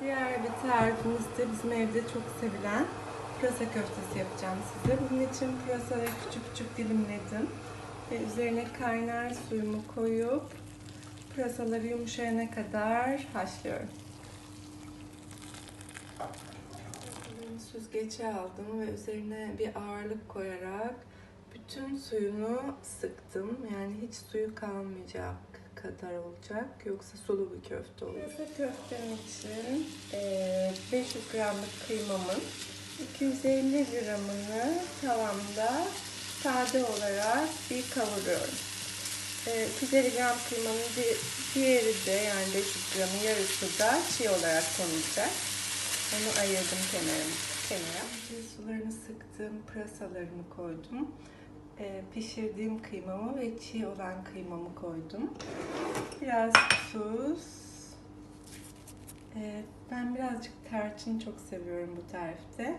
Diğer bir tarifimiz de bizim evde çok sevilen pırasa köftesi yapacağım size. Bunun için pırasaları küçük küçük dilimledim. Ve üzerine kaynar suyumu koyup pırasaları yumuşayana kadar haşlıyorum. Süzgece aldım ve üzerine bir ağırlık koyarak bütün suyunu sıktım. Yani hiç suyu kalmayacak kadar olacak. Yoksa sulu bir köfte olur. Pırasa köftem için eee, 500 gramlık kıymamın 250 gramını tavamda sade olarak bir kavuruyorum. Eee, 250 gram kıymanın di- diğeri de yani 500 gramın yarısı da çiğ olarak konulacak. Onu ayırdım kenara. kenara. Sularını sıktım, pırasalarını koydum. Ee, pişirdiğim kıymamı ve çiğ olan kıymamı koydum. Biraz tuz. Ee, ben birazcık tarçın çok seviyorum bu tarifte.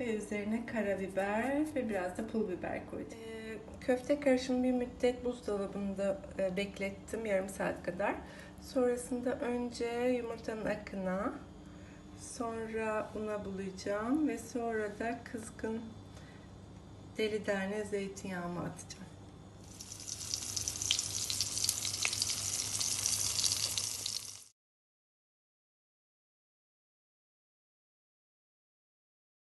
Ve üzerine karabiber ve biraz da pul biber koydum. Ee, köfte karışımı bir müddet buzdolabında e, beklettim yarım saat kadar. Sonrasında önce yumurtanın akına, sonra una bulayacağım ve sonra da kızgın deli tane zeytinyağımı atacağım.